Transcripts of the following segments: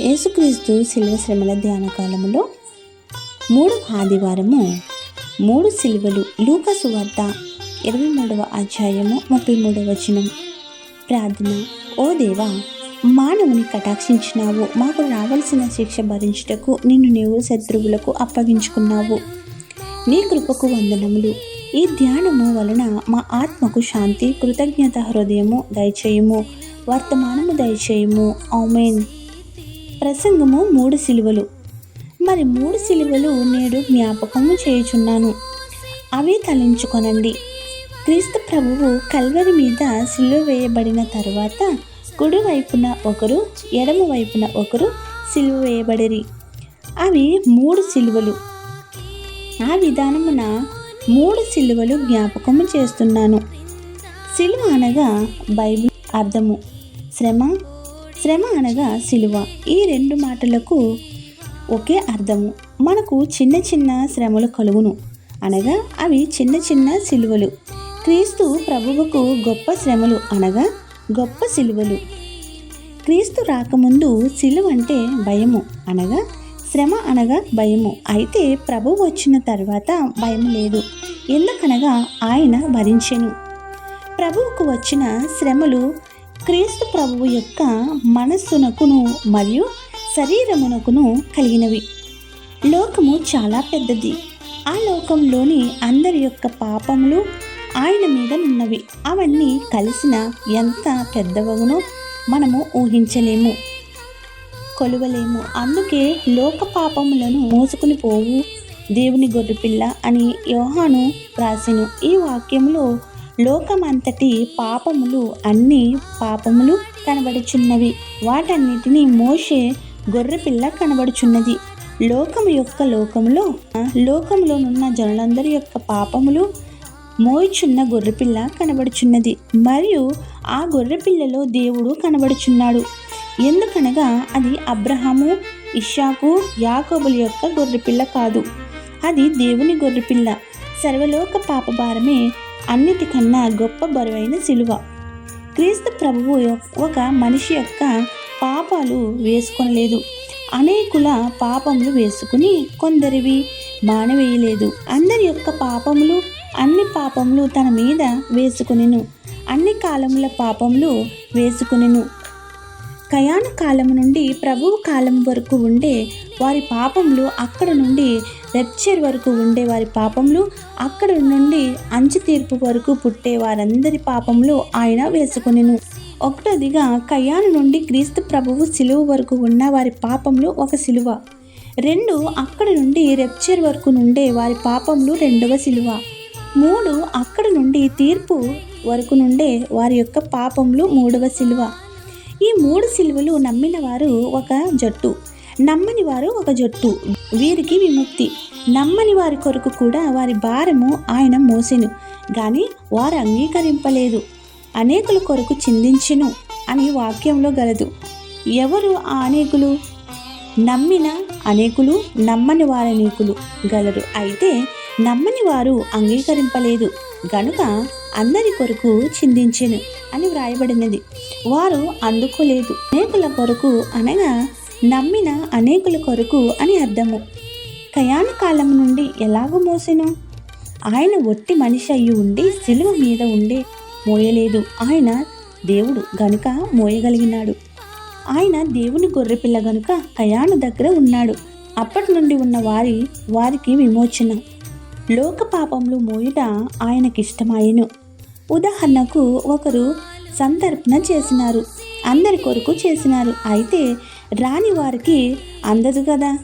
యేసుక్రీస్తు శిల్వ శ్రమల ధ్యాన కాలంలో మూడవ ఆదివారము. మూడు సిలువలు లూకసు వార్త ఇరవై మూడవ అధ్యాయము ముప్పై మూడవ వచనం. ప్రార్థన ఓ దేవా మానవుని కటాక్షించినావు మాకు రావలసిన శిక్ష భరించుటకు నిన్ను నీవు శత్రువులకు అప్పగించుకున్నావు. నీ కృపకు వందనములు. ఈ ధ్యానము వలన మా ఆత్మకు శాంతి కృతజ్ఞత హృదయము దయచేయము. వర్తమానము దయచేయము. ఆమెన్. ప్రసంగము మూడు సిలువలు. మరి మూడు సిలువలు నేడు జ్ఞాపకము చేయుచున్నాను. అవి తలించుకొనండి. క్రీస్తు ప్రభువు కల్వరి మీద సిలువ వేయబడిన తరువాత కుడి వైపున ఒకరు ఎడమ వైపున ఒకరు సిలువ వేయబడిరి. అవి మూడు సిలువలు. ఆ విధానమున మూడు సిలువలు జ్ఞాపకము చేస్తున్నాను. సిలువ అనగా బైబిల్ అర్థము. శ్రమ శ్రమ అనగా సిలువ. ఈ రెండు మాటలకు ఒకే అర్థము. మనకు చిన్న చిన్న శ్రమలు కలుగును. అనగా అవి చిన్న చిన్న సిలువలు. క్రీస్తు ప్రభువుకు గొప్ప శ్రమలు అనగా గొప్ప సిలువలు. క్రీస్తు రాకముందు సిలువ అంటే భయము. అనగా శ్రమ అనగా భయము. అయితే ప్రభు వచ్చిన తర్వాత భయం లేదు. ఎందుకనగా ఆయన భరించెను. ప్రభువుకు వచ్చిన శ్రమలు క్రీస్తు ప్రభువు యొక్క మనస్సునకును మరియు శరీరమునకును కలిగినవి. లోకము చాలా పెద్దది. ఆ లోకంలోని అందరి యొక్క పాపములు ఆయన మీద ఉన్నవి. అవన్నీ కలిసిన ఎంత పెద్దవగునో మనము ఊహించలేము. కొలువలేము. అందుకే లోక పాపములను మోసుకుని పోవు. దేవుని గొర్రెపిల్ల అని యోహాను రాసిను. ఈ వాక్యంలో లోకమంతటి పాపములు అన్ని పాపములు కనబడుచున్నవి. వాటన్నిటిని మోసే గొర్రెపిల్ల కనబడుచున్నది. లోకము యొక్క లోకములో లోకములోనున్న జనులందరి యొక్క పాపములు మోయిచున్న గొర్రెపిల్ల కనబడుచున్నది. మరియు ఆ గొర్రెపిల్లలో దేవుడు కనబడుచున్నాడు. ఎందుకనగా అది అబ్రహాము ఇషాకు యాకోబుల యొక్క గొర్రెపిల్ల కాదు. అది దేవుని గొర్రెపిల్ల. సర్వలోక పాపభారమే అన్నిటికన్నా గొప్ప బరువైన సిలువ. క్రీస్తు ప్రభువు ఒక మనిషి యొక్క పాపాలు వేసుకొనలేదు. అనేకుల పాపములు వేసుకుని కొందరివి మానవేయలేదు. అందరి యొక్క పాపములు అన్ని పాపములు తన మీద వేసుకునిను. అన్ని కాలముల పాపములు వేసుకునిను. కయాన కాలం నుండి ప్రభువు కాలం వరకు ఉండే వారి పాపములు అక్కడ నుండి రెప్చర్ వరకు ఉండే వారి పాపములు అక్కడ నుండి అంచు తీర్పు వరకు పుట్టే వారందరి పాపములు ఆయన వేసుకునెను. ఒకటోదిగా కయాను నుండి క్రీస్తు ప్రభువు సిలువ వరకు ఉన్న వారి పాపములు ఒక సిలువ. రెండు అక్కడ నుండి రెప్చర్ వరకు నుండే వారి పాపములు రెండవ సిలువ. మూడు అక్కడ నుండి తీర్పు వరకు నుండే వారి యొక్క పాపములు మూడవ సిలువ. ఈ మూడు సిలువలు నమ్మిన వారు ఒక జట్టు. నమ్మని వారు ఒక జట్టు. వీరికి విముక్తి. నమ్మని వారి కొరకు కూడా వారి భారము ఆయన మోసెను. కానీ వారు అంగీకరింపలేదు. అనేకుల కొరకు చిందించెను అని వాక్యంలో గలదు. ఎవరు ఆ అనేకులు? నమ్మిన అనేకులు నమ్మని వారు అనేకులు గలరు. అయితే నమ్మని వారు అంగీకరింపలేదు. గనుక అందరి కొరకు చిందించెను అని వ్రాయబడినది. వారు అందుకోలేదు. అనేకుల కొరకు అనగా నమ్మిన అనేకుల కొరకు అని అర్థము. కయాన కాలం నుండి ఎలాగో మోసెను? ఆయన ఒట్టి మనిషి అయ్యి ఉండి సిలువ మీద ఉండే మోయలేదు. ఆయన దేవుడు గనుక మోయగలిగినాడు. ఆయన దేవుని గొర్రెపిల్ల గనుక కయాను దగ్గర ఉన్నాడు. అప్పటి నుండి ఉన్న వారి వారికి విమోచన. లోక పాపములు మోయుట ఆయనకిష్టమాయను. ఉదాహరణకు ఒకరు సంతర్పణ చేసినారు. అందరి కొరకు చేసినారు. అయితే రాని వారికి అందదు కదా?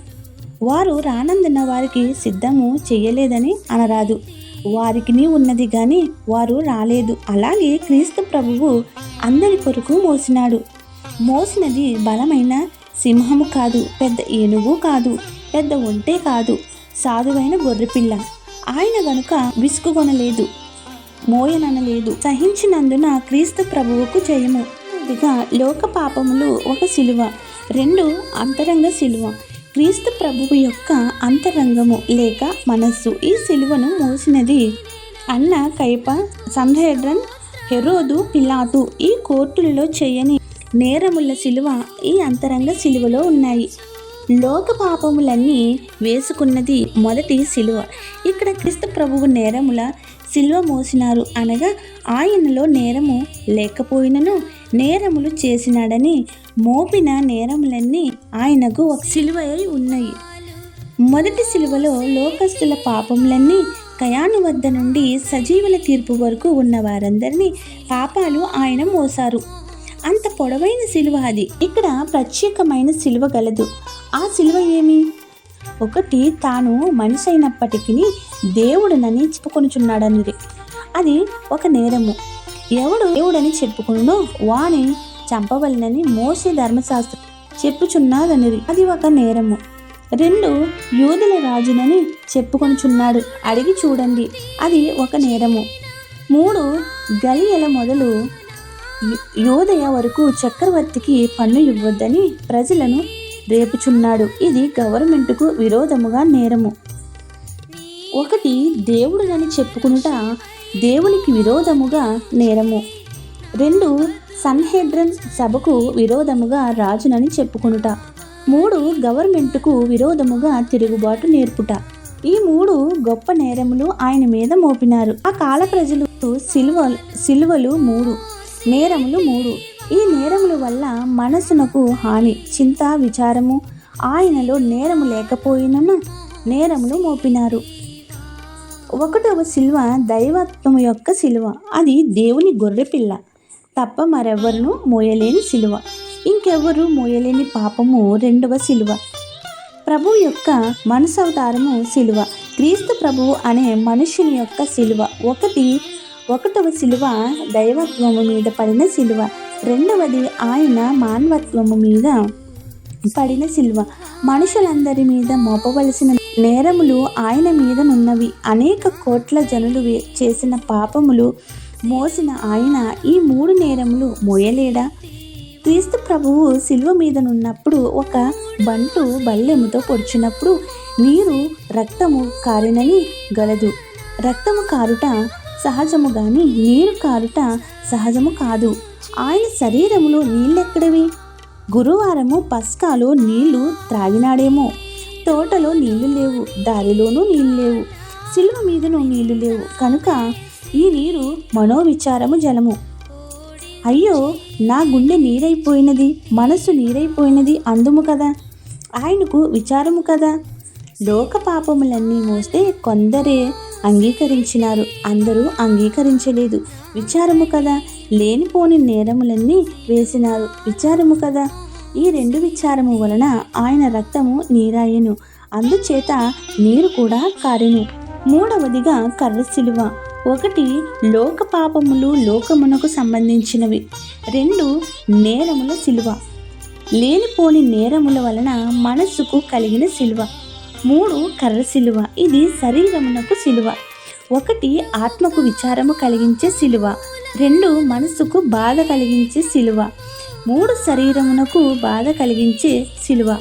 వారు రానందున వారికి సిద్ధము చేయలేదని అనరాదు. వారికి ఉన్నది కానీ వారు రాలేదు. అలాగే క్రీస్తు ప్రభువు అందరి కొరకు మోసినాడు. మోసినది బలమైన సింహము కాదు పెద్ద ఏనుగు కాదు పెద్ద ఒంటే కాదు సాధువైన గొర్రెపిల్ల. ఆయన గనుక విసుగుకొనలేదు మోయననలేదు సహించినందున క్రీస్తు ప్రభువుకు జయము. ఇదిగా లోక పాపములు ఒక సిలువ. రెండు అంతరంగ శిలువ క్రీస్తు ప్రభువు యొక్క అంతరంగము లేక మనస్సు ఈ సిలువను మోసినది. అన్న కైప సంహెడ్రన్ హెరోదు పిలాతు ఈ కోర్టులలో చేయని నేరముల శిలువ ఈ అంతరంగ శిలువలో ఉన్నాయి. లోక పాపములన్నీ వేసుకున్నది మొదటి శిలువ ఇక్కడ క్రీస్తు ప్రభువు నేరముల శిలువ మోసినారు అనగా ఆయనలో నేరము లేకపోయినను నేరములు చేసినాడని మోపిన నేరములన్నీ ఆయనకు ఒక శిలువ అయి ఉన్నాయి. మొదటి సిలువలో లోకస్తుల పాపములన్నీ కయాను వద్ద నుండి సజీవుల తీర్పు వరకు ఉన్న వారందరినీ పాపాలు ఆయన మోసారు. అంత పొడవైన సిలువ అది. ఇక్కడ ప్రత్యేకమైన సిలువ గలదు. ఆ సిలువ ఏమి? ఒకటి తాను మనిషి అయినప్పటికీ దేవుడునని చెప్పుకొనుచున్నాడనిది అది ఒక నేరము. ఎవడు దేవుడని చెప్పుకున్నో వాని చంపవలనని మోసే ధర్మశాస్త్రం చెప్పుచున్నాదనిరి. అది ఒక నేరము. రెండు యూదుల రాజునని చెప్పుకొనుచున్నాడు. అడిగి చూడండి. అది ఒక నేరము. మూడు గలియల మొదలు యోదయ వరకు చక్రవర్తికి పన్ను ఇవ్వద్దని ప్రజలను రేపుచున్నాడు. ఇది గవర్నమెంట్కు విరోధముగా నేరము. ఒకటి దేవుడునని చెప్పుకునుట దేవునికి విరోధముగా నేరము. రెండు సన్హెడ్రన్ సభకు విరోధముగా రాజునని చెప్పుకునుట. మూడు గవర్నమెంట్కు విరోధముగా తిరుగుబాటు నేర్పుట. ఈ మూడు గొప్ప నేరములు ఆయన మీద మోపినారు. ఆ కాల ప్రజలు సిలువ సిలువలు మూడు నేరములు మూడు. ఈ నేరముల వల్ల మనసునకు హాని చింత విచారము ఆయనలో నేరము లేకపోయినను నేరములు మోపినారు. ఒకటవ శిల్వ దైవత్వము యొక్క శిలువ అది దేవుని గొర్రెపిల్ల. తప్ప మరెవ్వరును మోయలేని సిలువ. ఇంకెవ్వరు మోయలేని పాపము రెండవ సిలువ. ప్రభు యొక్క మనసవతారము సిలువ. క్రీస్తు ప్రభువు అనే మనుషుని యొక్క సిలువ. ఒకటి ఒకటవ శిలువ దైవత్వము మీద పడిన సిలువ. రెండవది ఆయన మానవత్వము మీద పడిన సిలువ. మనుషులందరి మీద మోపవలసిన నేరములు ఆయన మీదనున్నవి అనేక కోట్ల జనులు చేసిన పాపములు మోసిన ఆయన ఈ మూడు నేరములు మోయలేడా? క్రీస్తు ప్రభువు శిల్వ మీదనున్నప్పుడు ఒక బంటు బల్లెముతో పొడిచినప్పుడు నీరు రక్తము కారినని గలదు. రక్తము కారుట సహజము గాని నీరు కారుట సహజము కాదు. ఆయన శరీరములో నీళ్ళెక్కడవి? గురువారము పస్కాలో నీళ్ళు త్రాగినాడేమో. తోటలో నీళ్ళు లేవు దారిలోనూ నీళ్ళు లేవు. సిలువ మీదను నీళ్ళు లేవు. కనుక ఈ నీరు మనోవిచారము జలము. అయ్యో నా గుండె నీరైపోయినది మనసు నీరైపోయినది అందుము కదా. ఆయనకు విచారము కదా. లోక పాపములన్నీ మోస్తే కొందరే అంగీకరించినారు. అందరూ అంగీకరించలేదు. విచారము కదా. లేనిపోని నేరములన్నీ వేసినారు. విచారము కదా. ఈ రెండు విచారము వలన ఆయన రక్తము నీరాయెను. అందుచేత నీరు కూడా కారెను. మూడవదిగా కర్ర సిలువ. ఒకటి లోక పాపములు లోకమునకు సంబంధించినవి. రెండు నేరముల సిలువ. లేనిపోని నేరముల వలన మనస్సుకు కలిగిన సిలువ. మూడు కర్ర సిలువ. ఇది శరీరమునకు సిలువ. ఒకటి ఆత్మకు విచారము కలిగించే సిలువ. రెండు మనస్సుకు బాధ కలిగించే సిలువ. మూడు శరీరమునకు బాధ కలిగించే సిలువ.